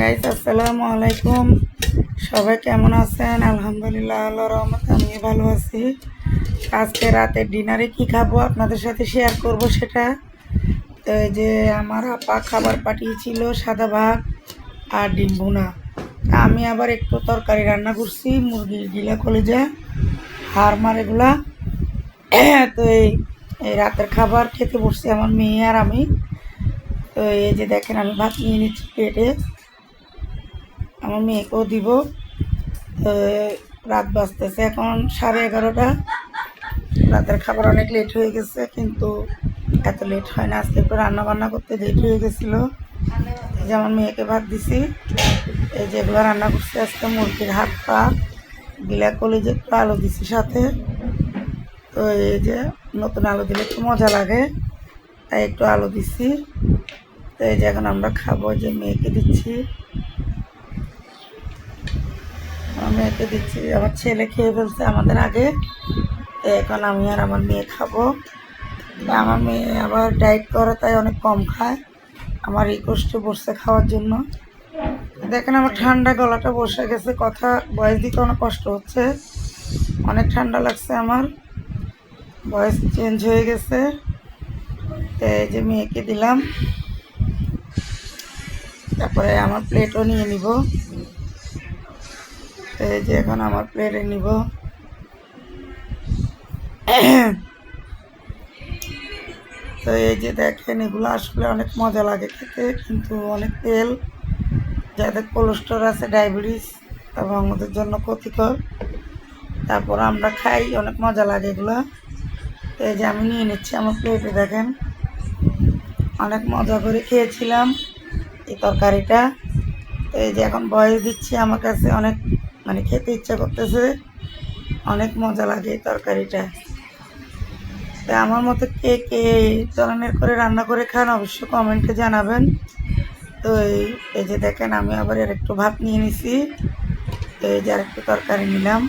Guys আসসালামু আলাইকুম। সবাই কেমন আছেন? আলহামদুলিল্লাহ আল্লাহ রহমত আমি ভালো আছি। আজকে রাতের ডিনারে কি খাব আপনাদের সাথে শেয়ার করব সেটা? তো এই যে আমার আপা খাবার পাঠিয়েছিল সাদা ভাত আর ডিম ভুনা। আমি আবার একটু তরকারি রান্না করছি, মুরগির গিলা কলেজা, হাড় মার এগুলা। তো এই এই রাতের খাবার খেতে বসছি আমার মেয়ে আর আমি। তো এই যে দেখেন, আমি ভাত নিয়ে নিচ্ছি প্লেটে আমার মেয়েকেও দিব। রাত বাজতেছে এখন সাড়ে এগারোটা। রাতের খাবার অনেক লেট হয়ে গেছে, কিন্তু এত লেট হয় না। আজকে একটু রান্না বান্না করতে লেট হয়ে গেছিল। এই যে আমার মেয়েকে ভাত দিছি। এই যেগুলো রান্না করছি আজকে মুরগির হাত পা। গিলা কলেজে একটু আলু দিছি সাথে। তো এই যে নতুন আলু দিলে একটু মজা লাগে, তাই একটু আলু দিছি। তো এই যে এখন আমরা খাব যে মেয়েকে দিচ্ছি। আমার মেয়েকে দিচ্ছি, আমার ছেলে খেয়ে ফেলছে আমাদের আগে। এখন আমি আর আমার মেয়ে খাব। আমার মেয়ে আবার ডায়েট করে, তাই অনেক কম খায়। আমার এই কষ্টে বসে খাওয়ার জন্য। দেখেন আমার ঠান্ডা গলাটা বসে গেছে, কথা বয়স দিতে অনেক কষ্ট হচ্ছে। অনেক ঠান্ডা লাগছে আমার। বয়স চেঞ্জ হয়ে গেছে। তো এই যে মেয়েকে দিলাম। তারপরে আমার প্লেটও নিয়ে নিব। এই যে এখন আমার প্লেটে নিব। তো এই যে দেখেন, এগুলো আসলে অনেক মজা লাগে খেতে, কিন্তু অনেক তেল, যাদের কোলেস্টোর আছে ডায়াবেটিস এবং আমাদের জন্য ক্ষতিকর। তারপর আমরা খাই, অনেক মজা লাগে এগুলো। তো এই যে আমি নিয়ে নিচ্ছি আমার প্লেটে দেখেন। অনেক মজা করে খেয়েছিলাম এই তরকারিটা। তো এই যে এখন বয়স দিচ্ছি আমার কাছে অনেক মানে খেতে ইচ্ছা করতেছে। অনেক মজা লাগে তরকারিটা। তা আমার মতো কে কে ধরনের করে রান্না করে খান অবশ্যই কমেন্টে জানাবেন। তো এই যে দেখেন আমি আবার আর একটু ভাত নিয়ে নিছি। তো এই যে একটু তরকারি নিলাম।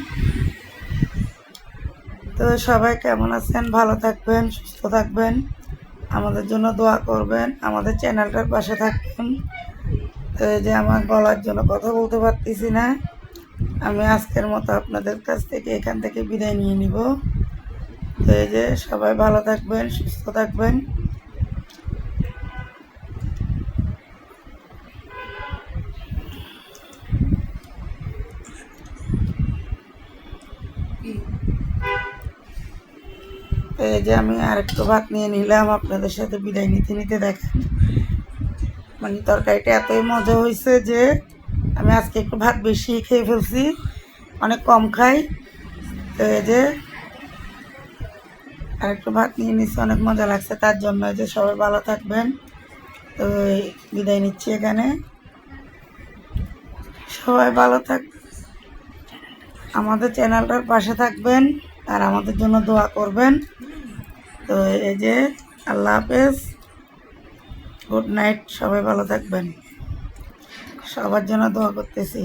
তো সবাই কেমন আছেন? ভালো থাকবেন, সুস্থ থাকবেন। আমাদের জন্য দোয়া করবেন। আমাদের চ্যানেলটার পাশে থাকবেন। তো এই যে আমার গলার জন্য কথা বলতে পারতেছি না। আমি আজকের মতো আপনাদের কাছ থেকে এখান থেকে বিদায় নিয়ে নিব। তো এই যে সবাই ভালো থাকবেন, সুস্থ থাকবেন। এই যে আমি আরেকটু ভাত নিয়ে নিলাম, আপনাদের সাথে বিদায় নিতে নিতে দেখেন। মানে তরকারিটা এতই মজা হয়েছে যে আমি আজকে একটু ভাত বেশি খেয়ে ফেলছি, অনেক কম খাই। তো এই যে আর একটু ভাত নিয়ে নিচ্ছি, অনেক মজা লাগছে। তার জন্য যে সবাই ভালো থাকবেন। তো বিদায় নিচ্ছি এখানে। সবাই ভালো থাক আমাদের চ্যানেলটার পাশে থাকবেন আর আমাদের জন্য দোয়া করবেন। তো এই যে আল্লাহ হাফেজ। গুড নাইট, সবাই ভালো থাকবেন। সবার জন্য দোয়া করতেছি।